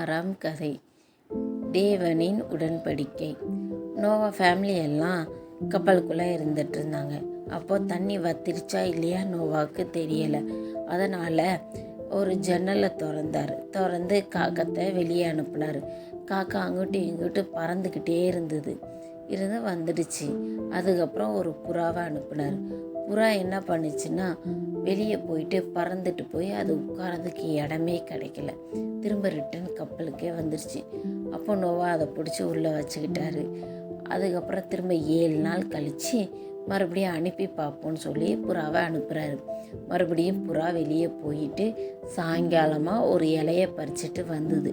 பதினாறாம் கதை. தேவனின் உடன்படிக்கை. நோவா ஃபேமிலி எல்லாம் கப்பலுக்குள்ளே இருந்துட்டு இருந்தாங்க. அப்போது தண்ணி வத்திருச்சா இல்லையா நோவாவுக்கு தெரியலை. அதனால் ஒரு ஜன்னலை திறந்தார். திறந்து காக்கத்தை வெளியே அனுப்புனார். காக்கா அங்கிட்டு இங்கிட்டு பறந்துக்கிட்டே இருந்தது. இருந்து வந்துடுச்சு. அதுக்கப்புறம் ஒரு புறாவை அனுப்புனார். புறா என்ன பண்ணுச்சுன்னா வெளியே போயிட்டு பறந்துட்டு போய் அது உட்காரதுக்கு இடமே கிடைக்கல. திரும்ப ரிட்டன் கப்பலுக்கே வந்துருச்சு. அப்போ நோவா அதை பிடிச்சி உள்ளே வச்சுக்கிட்டாரு. அதுக்கப்புறம் திரும்ப ஏழு நாள் கழித்து மறுபடியும் அனுப்பி பார்ப்போம்னு சொல்லி புறாவை அனுப்புகிறாரு மறுபடியும் புறா வெளியே போயிட்டு சாயங்காலமாக ஒரு இலையை பறிச்சுட்டு வந்தது.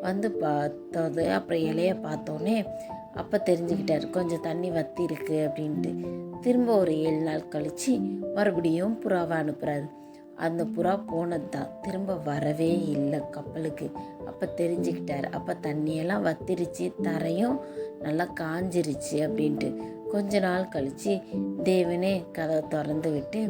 வந்து பார்த்தது அப்புறம் இலையை பார்த்தோன்னே அப்போ தெரிஞ்சுக்கிட்டார். கொஞ்சம் தண்ணி வத்தி இருக்கு அப்படின்ட்டு. திரும்ப ஒரு ஏழு நாள் கழித்து மறுபடியும் புறாவை அனுப்புகிறாரு அந்த புறா போனது தான். திரும்ப வரவே இல்லை கப்பலுக்கு. அப்போ தெரிஞ்சுக்கிட்டார். அப்போ தண்ணியெல்லாம் வத்திருச்சு தரையும் நல்லா காஞ்சிருச்சு அப்படின்ட்டு. கொஞ்ச நாள் கழித்து தேவனே கதவை திறந்து விட்டு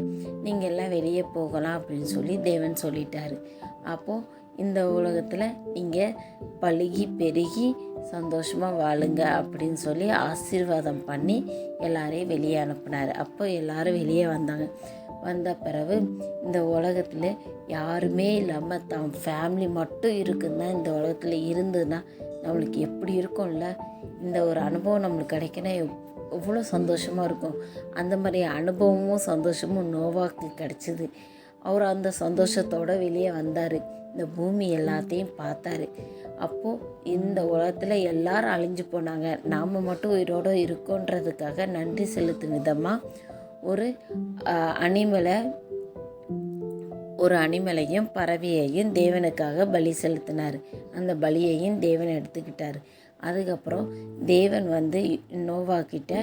நீங்கள் எல்லாம் வெளியே போகலாம் அப்படின்னு சொல்லி தேவன் சொல்லிட்டாரு. அப்போது இந்த உலகத்தில் நீங்கள் பழுகி பெருகி சந்தோஷமாக வாழுங்க அப்படின்னு சொல்லி ஆசீர்வாதம் பண்ணி எல்லாரையும் வெளியே அனுப்புனார். அப்போ எல்லாரும் வெளியே வந்தாங்க. வந்த பிறகு இந்த உலகத்தில் யாருமே இல்லாமல் தான் ஃபேமிலி மட்டும் இருக்குதுன்னா இந்த உலகத்தில் இருந்ததுன்னா நம்மளுக்கு எப்படி இருக்கும்ல? இந்த ஒரு அனுபவம் நம்மளுக்கு கிடைக்கினா எவ்வளோ சந்தோஷமாக இருக்கும். அந்த மாதிரி அனுபவமும் சந்தோஷமும் நோவாக்கு கிடச்சிது. அவர் அந்த சந்தோஷத்தோடு வெளியே வந்தார். இந்த பூமி எல்லாத்தையும் பார்த்தாரு. அப்போது இந்த உலகத்தில் எல்லாரும் அழிஞ்சு போனாங்க. நாம் மட்டும் உயிரோடு இருக்கோன்றதுக்காக நன்றி செலுத்தும் விதமாக ஒரு அனிமலை ஒரு அனிமலையும் பறவையையும் தேவனுக்காக பலி செலுத்தினார். அந்த பலியையும் தேவன் எடுத்துக்கிட்டார். அதுக்கப்புறம் தேவன் வந்து நோவா கிட்ட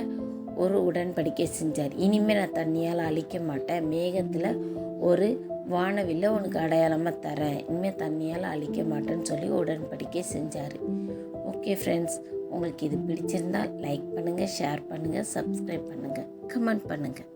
ஒரு உடன்படிக்கை செஞ்சார். இனிமேல் நான் தண்ணியால் அழிக்க மாட்டேன். மேகத்தில் ஒரு வானவில்ல உனக்கு அடையாளமாக தரேன். இனிமேல் தண்ணியால் அழிக்க மாட்டேன்னு சொல்லி உடன்படிக்கை செஞ்சார். ஓகே ஃப்ரெண்ட்ஸ் உங்களுக்கு இது பிடிச்சிருந்தால் லைக் பண்ணுங்கள் ஷேர் பண்ணுங்கள் சப்ஸ்கிரைப் பண்ணுங்கள் கமெண்ட் பண்ணுங்கள்